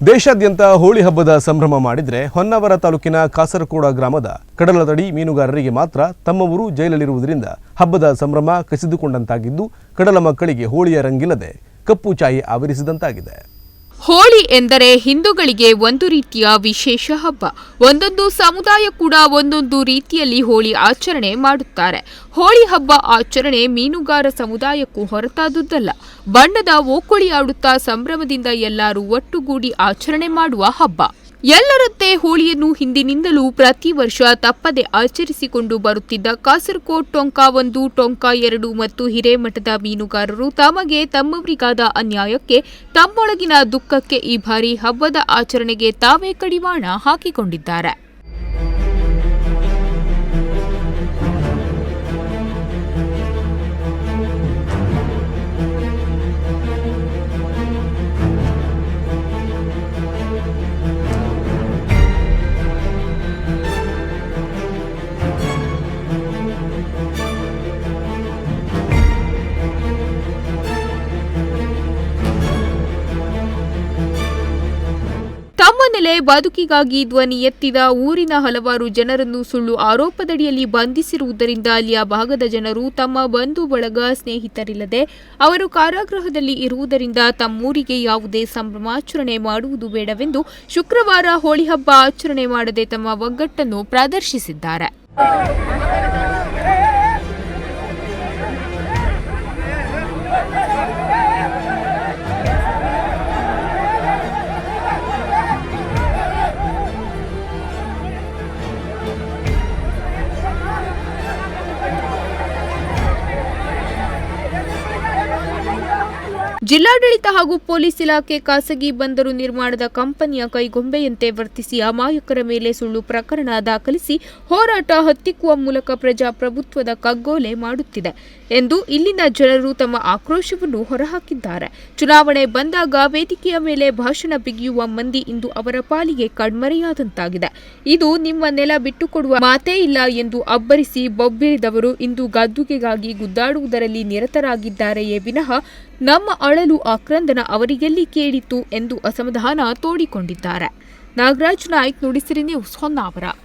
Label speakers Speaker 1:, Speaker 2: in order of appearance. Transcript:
Speaker 1: ದೇಶಾದ್ಯಂತ ಹೋಳಿ ಹಬ್ಬದ ಸಂಭ್ರಮ ಮಾಡಿದರೆ ಹೊನ್ನಾವರ ತಾಲೂಕಿನ ಕಾಸರಕೋಡ ಗ್ರಾಮದ ಕಡಲದಡಿ ಮೀನುಗಾರರಿಗೆ ಮಾತ್ರ ತಮ್ಮ ಊರು ಜೈಲಲ್ಲಿರುವುದರಿಂದ ಹಬ್ಬದ ಸಂಭ್ರಮ ಕಸಿದುಕೊಂಡಂತಾಗಿದ್ದು ಕಡಲ ಮಕ್ಕಳಿಗೆ ಹೋಳಿಯ ರಂಗಿಲ್ಲದೆ ಕಪ್ಪು ಚಾಯಿ ಆವರಿಸಿದಂತಾಗಿದೆ.
Speaker 2: ಹೋಳಿ ಎಂದರೆ ಹಿಂದೂಗಳಿಗೆ ಒಂದು ರೀತಿಯ ವಿಶೇಷ ಹಬ್ಬ. ಒಂದೊಂದು ಸಮುದಾಯ ಕೂಡ ಒಂದೊಂದು ರೀತಿಯಲ್ಲಿ ಹೋಳಿ ಆಚರಣೆ ಮಾಡುತ್ತಾರೆ. ಹೋಳಿ ಹಬ್ಬ ಆಚರಣೆ ಮೀನುಗಾರ ಸಮುದಾಯಕ್ಕೂ ಹೊರತಾದುದಲ್ಲ ಬಣ್ಣದ ಓಕುಳಿ ಆಡುತ್ತಾ ಸಂಭ್ರಮದಿಂದ ಎಲ್ಲರೂ ಒಟ್ಟುಗೂಡಿ ಆಚರಣೆ ಮಾಡುವ ಹಬ್ಬ. ಎಲ್ಲರಂತೆ ಹೋಳಿಯನ್ನು ಹಿಂದಿನಿಂದಲೂ ಪ್ರತಿ ವರ್ಷ ತಪ್ಪದೆ ಆಚರಿಸಿಕೊಂಡು ಬರುತ್ತಿದ್ದ ಕಾಸರಕೋಟ್ ಟೊಂಕ ಒಂದು, ಟೊಂಕ ಎರಡು ಮತ್ತು ಹಿರೇಮಠದ ಮೀನುಗಾರರು ತಮಗೆ ತಮ್ಮವರಿಗಾದ ಅನ್ಯಾಯಕ್ಕೆ, ತಮ್ಮೊಳಗಿನ ದುಃಖಕ್ಕೆ ಈ ಬಾರಿ ಹಬ್ಬದ ಆಚರಣೆಗೆ ತಾವೇ ಕಡಿವಾಣ ಹಾಕಿಕೊಂಡಿದ್ದಾರೆ. ನೆಲೆ ಬದುಕಿಗಾಗಿ ಧ್ವನಿ ಎತ್ತಿದ ಊರಿನ ಹಲವಾರು ಜನರನ್ನು ಸುಳ್ಳು ಆರೋಪದಡಿಯಲ್ಲಿ ಬಂಧಿಸಿರುವುದರಿಂದ ಅಲ್ಲಿಯ ಭಾಗದ ಜನರು ತಮ್ಮ ಬಂಧು ಬಳಗ ಸ್ನೇಹಿತರಿಲ್ಲದೆ ಅವರು ಕಾರಾಗೃಹದಲ್ಲಿ ಇರುವುದರಿಂದ ತಮ್ಮೂರಿಗೆ ಯಾವುದೇ ಸಂಭ್ರಮಾಚರಣೆ ಮಾಡುವುದು ಬೇಡವೆಂದು ಶುಕ್ರವಾರ ಹೋಳಿ ಹಬ್ಬ ಆಚರಣೆ ಮಾಡದೆ ತಮ್ಮ ಒಗ್ಗಟ್ಟನ್ನು ಪ್ರದರ್ಶಿಸಿದ್ದಾರೆ. ಜಿಲ್ಲಾಡಳಿತ ಹಾಗೂ ಪೊಲೀಸ್ ಇಲಾಖೆ ಖಾಸಗಿ ಬಂದರು ನಿರ್ಮಾಣದ ಕಂಪನಿಯ ಕೈಗೊಂಬೆಯಂತೆ ವರ್ತಿಸಿ ಅಮಾಯಕರ ಮೇಲೆ ಸುಳ್ಳು ಪ್ರಕರಣ ದಾಖಲಿಸಿ ಹೋರಾಟ ಹತ್ತಿಕ್ಕುವ ಮೂಲಕ ಪ್ರಜಾಪ್ರಭುತ್ವದ ಕಗ್ಗೋಲೆ ಮಾಡುತ್ತಿದೆ ಎಂದು ಇಲ್ಲಿನ ಜನರು ತಮ್ಮ ಆಕ್ರೋಶವನ್ನು ಹೊರಹಾಕಿದ್ದಾರೆ. ಚುನಾವಣೆ ಬಂದಾಗ ವೇದಿಕೆಯ ಮೇಲೆ ಭಾಷಣ ಬಿಗಿಯುವ ಮಂದಿ ಇಂದು ಅವರ ಪಾಲಿಗೆ ಕಣ್ಮರೆಯಾದಂತಾಗಿದೆ. ಇದು ನಿಮ್ಮ ನೆಲ ಬಿಟ್ಟುಕೊಡುವ ಮಾತೇ ಇಲ್ಲ ಎಂದು ಅಬ್ಬರಿಸಿ ಬೊಬ್ಬಿರಿದವರು ಇಂದು ಗದ್ದುಗೆಗಾಗಿ ಗುದ್ದಾಡುವುದರಲ್ಲಿ ನಿರತರಾಗಿದ್ದಾರೆಯೇ ವಿನಃ ನಮ್ಮ ಅಳಲು ಆಕ್ರಂದನ ಅವರಿಗೆಲ್ಲಿ ಕೇಳಿತು ಎಂದು ಅಸಮಾಧಾನ ತೋಡಿಕೊಂಡಿದ್ದಾರೆ. ನಾಗರಾಜ್ ನಾಯ್ಕ್ ನುಡಿಸಿರಿ ನ್ಯೂಸ್ ಹೊನ್ನಾವರ.